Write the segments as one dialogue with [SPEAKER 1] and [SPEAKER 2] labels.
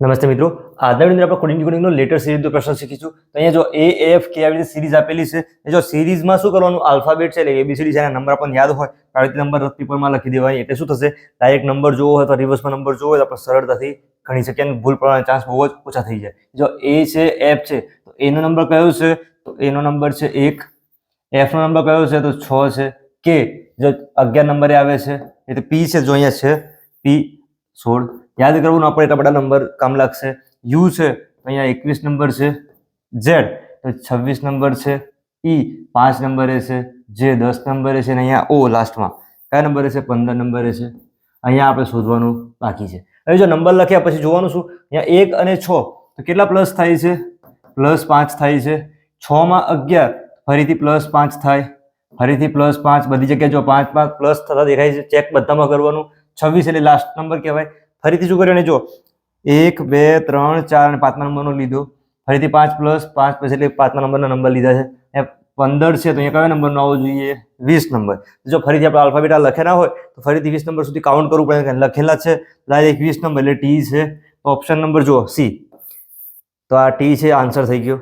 [SPEAKER 1] નમસ્તે મિત્રો. આજના વીડિયો આપણે કોડિંગ કોડિંગનો લેટર સિરીઝનો પ્રશ્ન શીખીશું. તો અહીંયા જો એ એફ કે આવી રીતે સિરીઝ આપેલી છે જો સિરીઝમાં શું કરવાનું? આલ્ફાબેટ છે એટલે એબીસીડી છે એના નંબર આપણને યાદ હોય, તો આવી નંબર પેપરમાં લખી દેવાય. એટલે શું થશે? ડાયરેક્ટ નંબર જોવો હોય તો રિવર્સમાં નંબર જોવો હોય તો આપણે સરળતાથી ગણી શકીએ અને ભૂલ પડવાના ચાન્સ બહુ જ ઓછા થઈ જાય. જો એ છે એફ છે, તો એનો નંબર કયો છે? તો એનો નંબર છે એક. એફનો નંબર કયો છે? તો છ છે. કે જો અગિયાર નંબરે આવે છે, એ તો પી છે, જો અહીંયા છે પી સોળ. યાદ કરવું ના પડે એટલા બધા નંબર કામ લાગશે. યુ છે, અહીંયા એકવીસ નંબર છે. ઝેડ, તો છવ્વીસ નંબર છે. ઈ પાંચ નંબરે છે. જે દસ નંબરે છે અને અહીંયા ઓ લાસ્ટમાં. કયા નંબરે છે? પંદર નંબરે છે. અહીંયા આપણે શોધવાનું બાકી છે. હવે જો નંબર લખ્યા પછી જોવાનું શું? અહીંયા એક અને છ, તો કેટલા પ્લસ થાય છે? પ્લસ પાંચ થાય છે. છમાં અગિયાર, ફરીથી પ્લસ પાંચ થાય. ફરીથી પ્લસ પાંચ, બધી જગ્યાએ જો પાંચ પાંચ પ્લસ થતા દેખાય છે, ચેક બધામાં કરવાનું. છવ્વીસ એટલે લાસ્ટ નંબર કહેવાય. ફરીથી શું કર્યું અને જો એક, બે, ત્રણ, ચાર અને પાંચમા નંબરનો લીધો. ફરીથી પાંચ પ્લસ પાંચ પછી એટલે પાંચમા નંબરના નંબર લીધા છે. પંદર છે તો અહીંયા કયો નંબરનો આવવો જોઈએ? વીસ નંબર. જો ફરીથી આપણે આલ્ફાબેટ લખેલા હોય, તો ફરીથી વીસ નંબર સુધી કાઉન્ટ કરવું પડે લખેલા છે. ડાયરેક્ટ વીસ નંબર એટલે ટી છે. ઓપ્શન નંબર જુઓ સી તો આ ટી છે આન્સર થઈ ગયો.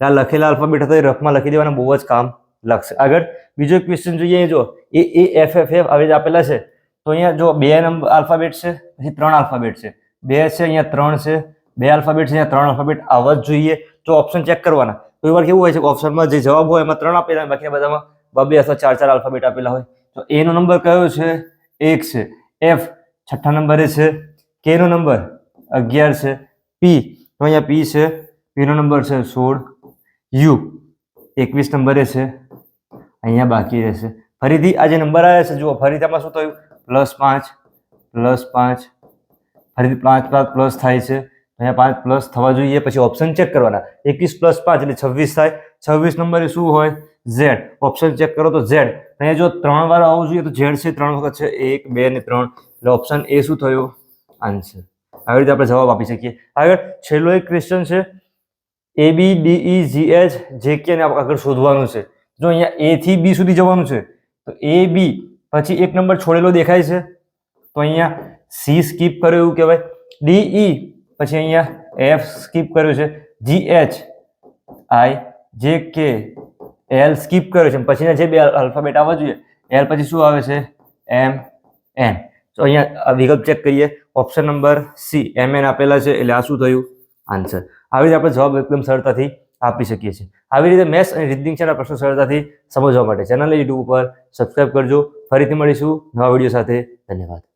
[SPEAKER 1] આ લખેલા આલ્ફાબેટ તો એ રફમાં લખી દેવાના, બહુ જ કામ લાગશે. આગળ બીજો ક્વેશ્ચન જોઈએ, જો એ એ એફ એફ એફ આવી આપેલા છે. તો અહીંયા જો બે નંબર આલ્ફાબેટ છે. પછી ત્રણ આલ્ફાબેટ છે. બે છે અહીંયા ત્રણ છે, બે આલ્ફાબેટ છે, અહીંયા ત્રણ આલ્ફાબેટ આવવા જ જોઈએ. તો ઓપ્શન ચેક કરવાના. કોઈ વાર કેવું હોય છે કે ઓપ્શનમાં જે જવાબ હોય એમાં ત્રણ આપેલા બાકીના બધામાં બબે અથવા ચાર ચાર આલ્ફાબેટ આપેલા હોય. તો એનો નંબર કયો છે? એક છે. એફ છઠ્ઠા નંબરે છે. કે નો નંબર અગિયાર છે. પી તો અહીંયા પી છે. પીનો નંબર છે સોળ. યુ એકવીસ નંબરે છે. અહીંયા બાકી રહેશે. ફરીથી આ જે નંબર આવ્યા છે, જુઓ, ફરીથી આમાં શું થયું? પ્લસ પાંચ. પ્લસ પાંચ. ફરીથી પાંચ પાંચ પ્લસ થાય છે. અહીંયા પાંચ પ્લસ થવા જોઈએ. પછી ઓપ્શન ચેક કરવાના. એકવીસ પ્લસ પાંચ એટલે છવ્વીસ થાય. છવ્વીસ નંબરે શું હોય? ઝેડ. ઓપ્શન ચેક કરો તો ઝેડ. અહીંયા જો ત્રણ વાર આવવું જોઈએ તો ઝેડ છે, ત્રણ વખત છે, એક, બે ને ત્રણ. એટલે ઓપ્શન એ શું થયો? આન્સર. આવી રીતે આપણે જવાબ આપી શકીએ. આગળ છેલ્લો એક ક્વેશ્ચન છે. એ બી ડીઈ જી એચ જે કે આગળ શોધવાનું છે. જો અહીંયા એ થી બી સુધી જવાનું છે, તો એ બી પછી એક નંબર છોડેલો દેખાય છે. તો અહીંયા સી સ્કીપ કર્યું એવું કહેવાય. ડી ઈ પછી અહીંયા એફ સ્કીપ કર્યું છે. જી એચ આઈ જે કે એલ સ્કીપ કર્યો છે. પછીના જે બે આલ્ફાબેટ આવવા જોઈએ એલ પછી શું આવે છે? એમ એન તો અહીંયા વિકલ્પ ચેક કરીએ. Option number C M N આપેલા છે. એટલે આ શું થયું? આન્સર આવી રીતે આપણે જવાબ એકદમ સરળતાથી આપી શકીએ છીએ. આવી રીતે મેથ્સ અને રીડિંગ છે પ્રશ્નો સરળતાથી સમજવા માટે ચેનલ યુટ્યુબ ઉપર સબસ્ક્રાઇબ કરજો. ફરીથી મળીશું નવા વીડિયો સાથે. ધન્યવાદ.